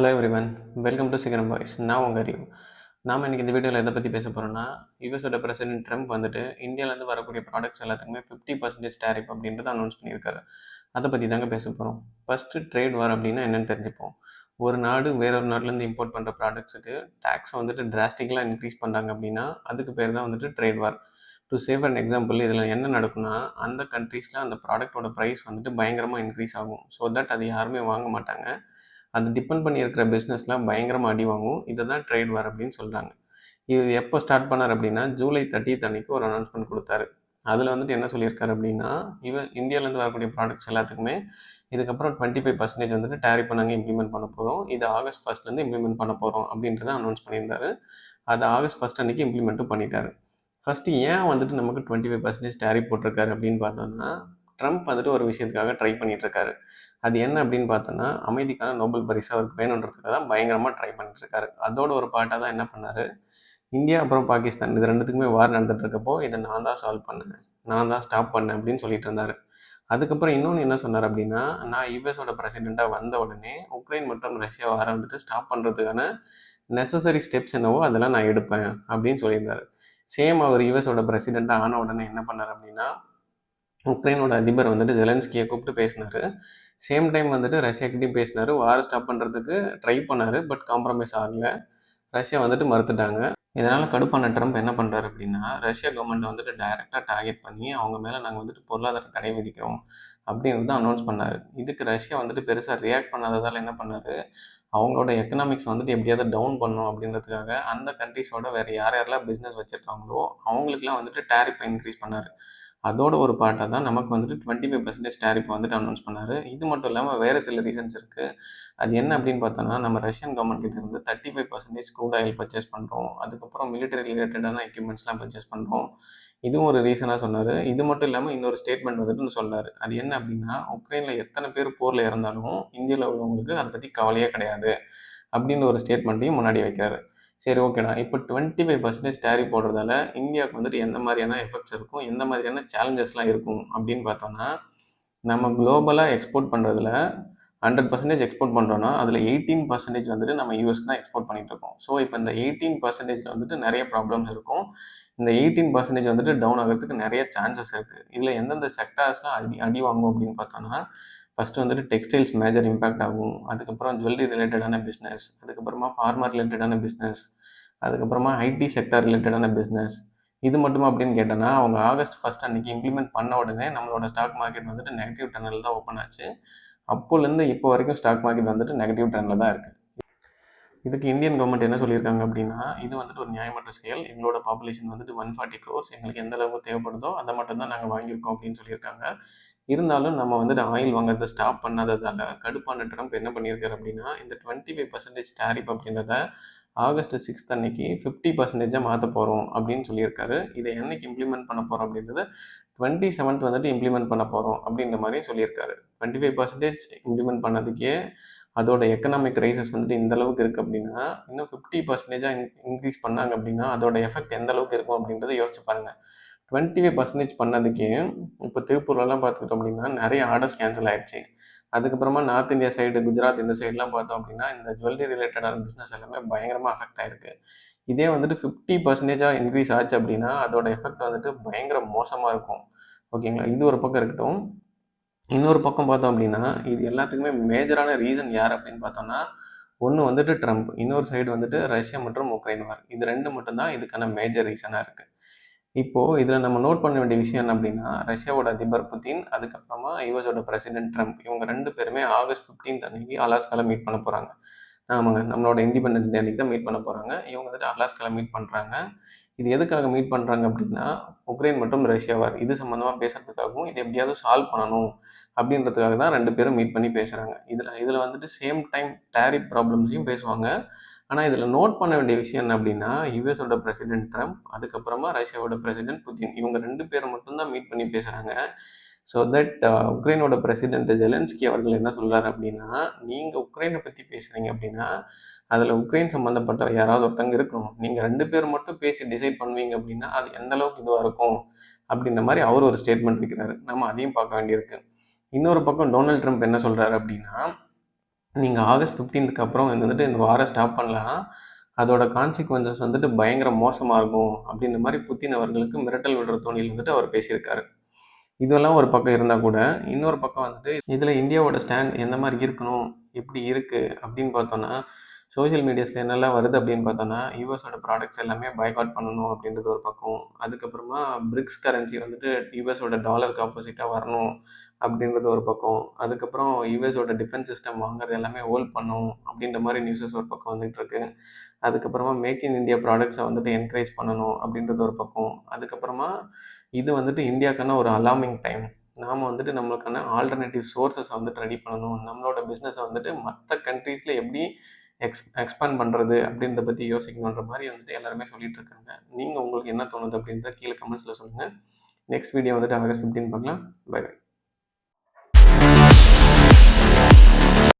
Hello everyone welcome to Sigaram boys நான் உங்கள் அறிவு நாம் இன்றைக்கி இந்த வீடியோவில் எதை பற்றி பேச போகிறோன்னா யூஎஸோட பிரசிடென்ட் ட்ரம்ப் வந்துட்டு இந்தியாவிலேருந்து வரக்கூடிய ப்ராடக்ட்ஸ் எல்லாத்துக்குமே ஃபிஃப்டி பர்சன்டேஜ் டேரிப் அப்படின்றத அனௌன்ஸ் பண்ணியிருக்காரு. அதை பற்றி தாங்க பேச போகிறோம் ஃபஸ்ட்டு ட்ரேட் வார் அப்படின்னா என்னென்னு தெரிஞ்சுப்போம். ஒரு நாடு வேறொரு நாட்டிலேருந்து இம்போர்ட் பண்ணுற ப்ராடக்ட்ஸுக்கு டேக்ஸ் வந்துட்டு டிராஸ்டிக்கலாக இன்க்ரீஸ் பண்ணுறாங்க அப்படின்னா அதுக்கு பேர் தான் வந்துட்டு trade war to save and example இதில் என்ன நடக்கும்னா அந்த கண்ட்ரீஸில் அந்த ப்ராடக்ட்டோட ப்ரைஸ் வந்துட்டு பயங்கரமாக இன்க்ரீஸ் ஆகும். ஸோ தட் அது யாருமே வாங்க மாட்டாங்க. அது டிபெண்ட் பண்ணி இருக்கிற பிஸ்னஸ்லாம் பயங்கரமாக அடி வாங்கும். இதை தான் ட்ரேட் வார் அப்படின்னு சொல்கிறாங்க இது எப்போ ஸ்டார்ட் பண்ணார் அப்படின்னா ஜூலை தேர்ட்டித் அன்னைக்கு ஒரு அனௌன்ஸ்மெண்ட் கொடுத்தாரு. அதில் வந்துட்டு என்ன சொல்லியிருக்காரு அப்படின்னா இவன் இந்தியாவிலேருந்து வரக்கூடிய ப்ராடக்ட்ஸ் எல்லாத்துக்குமே இதுக்கப்புறம் டுவெண்ட்டி ஃபைவ் பர்சன்டேஜ் வந்துட்டு டேரிப் நாங்கள் இம்ப்ளிமெண்ட் பண்ண போகிறோம் இது ஆகஸ்ட் ஃபஸ்ட்லேருந்து இம்ப்ளிமெண்ட் பண்ண போகிறோம் அப்படின்றத அனௌன்ஸ் பண்ணியிருந்தாரு. அது ஆகஸ்ட் ஃபஸ்ட் அன்னைக்கு இம்ப்ளிமெண்ட்டும் பண்ணிட்டாரு. ஃபஸ்ட்டு ஏன் வந்துட்டு நமக்கு டுவெண்ட்டி ஃபைவ் பர்சன்டேஜ் டேரிப் போட்டிருக்காரு அப்படின்னு பார்த்தோம்னா ட்ரம்ப் வந்துட்டு ஒரு விஷயத்துக்காக ட்ரை பண்ணிட்டு இருக்காரு அது என்ன அப்படின்னு பார்த்தோன்னா அமைதிக்கான நோபல் பரிசு அவருக்கு வேணுன்றதுக்காக தான் பயங்கரமாக ட்ரை பண்ணிட்டு இருக்காரு அதோட ஒரு பாட்டாக தான் என்ன பண்ணார்? இந்தியா அப்புறம் பாகிஸ்தான் இது ரெண்டுத்துக்குமே வார் நடந்துட்டு இருக்கப்போ இதை நான் தான் சால்வ் பண்ணேன். நான் தான் ஸ்டாப் பண்ணேன் அப்படின்னு சொல்லிட்டு இருந்தார். அதுக்கப்புறம் இன்னொன்று என்ன சொன்னார் அப்படின்னா நான் யூஎஸோட பிரசிடெண்ட்டாக வந்த உடனே உக்ரைன் மற்றும் ரஷ்யா வார வந்துட்டு ஸ்டாப் பண்ணுறதுக்கான நெசசரி ஸ்டெப்ஸ் என்னவோ அதெல்லாம் நான் எடுப்பேன் அப்படின்னு சொல்லியிருந்தார். சேம் அவர் யூஎஸோட பிரசிடெண்ட்டாக ஆன உடனே என்ன பண்ணார் அப்படின்னா உக்ரைனோட அதிபர் வந்துட்டு ஜெலன்ஸ்கியை கூப்பிட்டு பேசினார். சேம் டைம் வந்துட்டு ரஷ்யாக்கிட்டையும் பேசினார். வார் ஸ்டாப் பண்ணுறதுக்கு ட்ரை பண்ணார் பட் காம்ப்ரமைஸ் ஆகலை. ரஷ்யா வந்துட்டு மறுத்துட்டாங்க. இதனால் கடுப்பான ட்ரம்ப் என்ன பண்ணுறாரு அப்படின்னா ரஷ்யா கவர்மெண்ட் வந்துட்டு டைரெக்டாக டார்கெட் பண்ணி அவங்க மேலே நாங்கள் வந்துட்டு பொருளாதார தடை விதிக்கிறோம் அப்படின்றது அனௌன்ஸ் பண்ணார். இதுக்கு ரஷ்யா வந்துட்டு பெருசாக ரியாக்ட் பண்ணாததால் என்ன பண்ணார்? அவங்களோட எக்கனாமிக்ஸ் வந்துட்டு எப்படியாவது டவுன் பண்ணும் அப்படின்றதுக்காக அந்த கண்ட்ரிஸோட வேறு யார் யாரெல்லாம் பிஸ்னஸ் வச்சுருக்காங்களோ அவங்களுக்குலாம் வந்துட்டு டேரிஃபை இன்க்ரீஸ் பண்ணார். அதோட ஒரு பாட்டை தான் நமக்கு வந்துட்டு டுவெண்ட்டி ஃபைவ் பர்சன்டேஜ் டேரிப் வந்துட்டு அனௌன்ஸ் பண்ணார். இது மட்டும் இல்லாமல் வேறு சில ரீசன்ஸ் இருக்குது அது என்ன அப்படின்னு பார்த்தோன்னா நம்ம ரஷ்யன் கவர்மெண்ட் கிட்ட இருந்து thirty five percentage crude oil purchase பண்ணுறோம் அதுக்கப்புறம் மிலிட்டரி ரிலேட்டடான எக்யூப்மெண்ட்ஸ்லாம் பர்ச்சேஸ் பண்ணுறோம் இதுவும் ஒரு ரீசனாக சொன்னார். இது மட்டும் இல்லாமல் இன்னொரு ஸ்டேட்மெண்ட் வந்துட்டு சொன்னார். அது என்ன அப்படின்னா உக்ரைனில் எத்தனை பேர் போரில் இறந்தாலும் இந்தியாவில் உள்ளவங்களுக்கு அதை பற்றி கவலையே கிடையாது. அப்படின்னு ஒரு ஸ்டேட்மெண்ட்டையும் முன்னாடி வைக்கிறாரு. சரி ஓகேடா இப்போ டுவெண்ட்டி ஃபைவ் பர்சன்டேஜ் டேரி போடுறதால இந்தியாவுக்கு வந்துட்டு எந்த மாதிரியான எஃபெக்ட்ஸ் இருக்கும் எந்த மாதிரியான சேலஞ்சஸ்லாம் இருக்கும் அப்படின்னு பார்த்தோன்னா நம்ம குளோபலாக எக்ஸ்போர்ட் பண்ணுறதுல ஹண்ட்ரட் பர்சன்டேஜ் எக்ஸ்போர்ட் பண்ணுறோன்னா அதில் எயிட்டீன் பர்சன்டேஜ் வந்துட்டு நம்ம யூஎஸ்க்கு தான் எக்ஸ்போர்ட் பண்ணிகிட்டு இருக்கோம். ஸோ இப்போ இந்த எயிட்டீன் பர்சன்டேஜில் வந்துட்டு நிறைய ப்ராப்ளம்ஸ் இருக்கும். இந்த எயிட்டீன் பர்சன்டேஜ் வந்துட்டு டவுன் ஆகிறதுக்கு நிறைய சான்சஸ் இருக்குது இதில் எந்தெந்த செக்டார்ஸ்லாம் அடி அடி வாங்கும் அப்படின்னு பார்த்தோன்னா ஃபஸ்ட்டு வந்துட்டு டெக்ஸ்டைல்ஸ் மேஜர் இம்பேக்ட் ஆகும். அதுக்கப்புறம் ஜுவல்லரி ரிலேட்டடான பிஸ்னஸ் அதுக்கப்புறமா ஃபார்மர் ரிலேட்டடான பிஸ்னஸ் அதுக்கப்புறமா ஐடி செக்டர் ரிலேட்டடான பிஸ்னஸ் இது மட்டுமா அப்படின்னு கேட்டோன்னா அவங்க ஆகஸ்ட் ஃபஸ்ட் அன்றைக்கி இம்ப்ளிமெண்ட் பண்ண உடனே நம்மளோட ஸ்டாக் மார்க்கெட் வந்துட்டு நெகட்டிவ் டன்னல் தான் ஓப்பன் ஆச்சு. அப்போலேருந்து இப்போ வரைக்கும் ஸ்டாக் மார்க்கெட் வந்துட்டு நெகட்டிவ் டர்னில் தான் இருக்குது இதுக்கு இந்தியன் கவர்மெண்ட் என்ன சொல்லியிருக்காங்க அப்படின்னா இது வந்துட்டு ஒரு நியாயமற்ற செயல். எங்களோட பாப்புலேஷன் வந்துட்டு ஒன் ஃபார்ட்டி க்ரோஸ் எங்களுக்கு எந்த அளவுக்கு தேவைப்படுதோ அதை மட்டும் தான் நாங்கள் வாங்கியிருக்கோம் அப்படின்னு சொல்லியிருக்காங்க. இருந்தாலும் நம்ம வந்துட்டு ஆயில் வாங்குறத ஸ்டாப் பண்ணாததால் கடுப்பான ட்ரம்ப் என்ன பண்ணியிருக்காரு அப்படின்னா இந்த டுவெண்ட்டி ஃபைவ் பர்சன்டேஜ் டேரிப் அப்படின்றத ஆகஸ்ட் சிக்ஸ்த் அன்னைக்கு ஃபிஃப்டி பர்சன்டேஜாக மாற்ற போகிறோம் அப்படின்னு சொல்லியிருக்காரு. இதை என்னைக்கு இம்ப்ளிமெண்ட் பண்ண போகிறோம் அப்படின்றத டுவெண்ட்டி செவன்த் வந்துட்டு இம்ப்ளிமெண்ட் பண்ண போகிறோம் அப்படின்ற மாதிரி சொல்லியிருக்காரு. டுவெண்ட்டி ஃபைவ் பர்சன்டேஜ் இம்ப்ளிமெண்ட் பண்ணதுக்கே அதோட எக்கனாமிக் ரைசஸ் வந்துட்டு இந்த அளவுக்கு இருக்குது அப்படின்னா இன்னும் ஃபிஃப்டி பர்சன்டேஜாக இன்க்ரீஸ் பண்ணாங்க அப்படின்னா அதோட எஃபெக்ட் எந்த அளவுக்கு இருக்கும் அப்படின்றத யோசிச்சு பாருங்கள் டுவெண்ட்டி ஃபைவ் பர்சன்டேஜ் பண்ணதுக்கே இப்போ திருப்பூர்லலாம் பார்த்துக்கிட்டோம் அப்படின்னா நிறைய ஆர்டர்ஸ் கேன்சல் ஆயிடுச்சு அதுக்கப்புறமா நார்த் இந்தியா சைடு குஜராத் இந்த சைட்லாம் பார்த்தோம் அப்படின்னா இந்த ஜுவல்லரி ரிலேட்டடான பிஸ்னஸ் எல்லாமே பயங்கரமாக அஃபெக்ட் ஆயிருக்கு. இதே வந்துட்டு ஃபிஃப்டி பர்சன்டேஜாக இன்க்ரீஸ் ஆச்சு அப்படின்னா அதோட எஃபெக்ட் வந்துட்டு பயங்கர மோசமாக இருக்கும். ஓகேங்களா இது ஒரு பக்கம் இருக்கட்டும். இன்னொரு பக்கம் பார்த்தோம் அப்படின்னா இது எல்லாத்துக்குமே மேஜரான ரீசன் யார் அப்படின்னு பார்த்தோம்னா ஒன்று வந்துட்டு ட்ரம்ப் இன்னொரு சைடு வந்துட்டு ரஷ்யா மற்றும் உக்ரைன் வார் இது ரெண்டு மட்டும்தான் இதுக்கான மேஜர் ரீசனாக இருக்குது இப்போது இதில் நம்ம நோட் பண்ண வேண்டிய விஷயம் என்ன அப்படின்னா ரஷ்யாவோட அதிபர் புதின் அதுக்கப்புறமா யூஎஸோட பிரசிடென்ட் ட்ரம்ப் இவங்க ரெண்டு பேருமே ஆகஸ்ட் ஃபிஃப்டீன்த் அன்னைக்கு அலாஸ்காவில் மீட் பண்ண போகிறாங்க ஆமாங்க நம்மளோட இண்டிபெண்டன்ஸ் டே அன்றைக்கி தான் மீட் பண்ண போகிறாங்க இவங்க வந்துட்டு அலாஸ்காவில் மீட் பண்ணுறாங்க இது எதுக்காக மீட் பண்ணுறாங்க அப்படின்னா உக்ரைன் மற்றும் ரஷ்யாவார் இது சம்மந்தமாக பேசுகிறதுக்காகவும் இது எப்படியாவது சால்வ் பண்ணணும் அப்படின்றதுக்காக தான் ரெண்டு பேரும் மீட் பண்ணி பேசுகிறாங்க இதில் இதில் வந்துட்டு சேம் டைம் டேரிப் ப்ராப்ளம்ஸையும் பேசுவாங்க. ஆனால் இதில் நோட் பண்ண வேண்டிய விஷயம் என்ன அப்படின்னா யூஎஸோட பிரசிடென்ட் ட்ரம்ப் அதுக்கப்புறமா ரஷ்யாவோட பிரசிடென்ட் புதின் இவங்க ரெண்டு பேர் மட்டும்தான் மீட் பண்ணி பேசுகிறாங்க ஸோ தட் uh, உக்ரைனோட பிரசிடென்ட் ஜெலன்ஸ்கி அவர்கள் என்ன சொல்கிறாரு அப்படின்னா நீங்கள் உக்ரைனை பற்றி பேசுகிறீங்க அப்படின்னா அதில் உக்ரைன் சம்மந்தப்பட்ட யாராவது ஒருத்தங்க இருக்கணும். நீங்கள் ரெண்டு பேர் மட்டும் பேசி டிசைட் பண்ணுவீங்க அப்படின்னா அது எந்த அளவுக்கு இதுவாக இருக்கும்? அப்படின்ற மாதிரி அவர் ஒரு ஸ்டேட்மெண்ட் வைக்கிறாரு. நம்ம அதையும் பார்க்க வேண்டியிருக்கு. இன்னொரு பக்கம் டொனால்ட் ட்ரம்ப் என்ன சொல்கிறாரு அப்படின்னா நீங்கள் ஆகஸ்ட் ஃபிஃப்டீனுக்கு அப்புறம் வந்துட்டு இந்த வாரம் ஸ்டாப் பண்ணலன்னா அதோட கான்சிக்வன்சஸ் வந்துட்டு பயங்கர மோசமாக இருக்கும் அப்படின்ற மாதிரி புத்தின் அவர்களுக்கு மிரட்டல் விடுற தோணியில் வந்துட்டு அவர் பேசியிருக்காரு. இதெல்லாம் ஒரு பக்கம் இருந்தால் கூட இன்னொரு பக்கம் வந்துட்டு இதில் இந்தியாவோட ஸ்டாண்ட் எந்த மாதிரி இருக்கணும் எப்படி இருக்குது அப்படின்னு பார்த்தோன்னா சோஷியல் மீடியாஸில் என்னெல்லாம் வருது அப்படின்னு பார்த்தோன்னா யூஎஸோட ப்ராடக்ட்ஸ் எல்லாமே பைகாட் பண்ணணும் அப்படின்றது ஒரு பக்கம். அதுக்கப்புறமா பிரிக்ஸ் கரன்சி வந்துட்டு யூஎஸோட டாலருக்கு ஆப்போசிட்டாக வரணும் அப்படின்றது ஒரு பக்கம். அதுக்கப்புறம் யூஎஸோட டிஃபென்ஸ் சிஸ்டம் வாங்குறது எல்லாமே ஹோல்ட் பண்ணும் அப்படின்ற மாதிரி நியூஸஸ் ஒரு பக்கம் வந்துகிட்டு இருக்கு. அதுக்கப்புறமா மேக் இன் இந்தியா ப்ராடக்ட்ஸை வந்துட்டு என்கரேஜ் பண்ணணும் அப்படின்றது ஒரு பக்கம். அதுக்கப்புறமா இது வந்துட்டு இந்தியாக்கான ஒரு அலார்மிங் டைம் நாம் வந்துட்டு நம்மளுக்கான ஆல்டர்னேட்டிவ் சோர்ஸஸை வந்துட்டு ரெடி பண்ணணும். நம்மளோட பிஸ்னஸை வந்துட்டு மற்ற கண்ட்ரீஸில் எப்படி எக்ஸ் எக்ஸ்பேண்ட் பண்ணுறது அப்படின்றத பற்றி யோசிக்கணுன்ற மாதிரி வந்துட்டு எல்லாருமே சொல்லிட்டு இருக்காங்க நீங்கள் உங்களுக்கு என்ன தோணுது அப்படின்றத கீழே கமெண்ட்ஸில் சொல்லுங்கள் நெக்ஸ்ட் வீடியோ வந்துட்டு ஆகஸ்ட் ஃபிஃப்டீன் பார்க்கலாம். Bye bye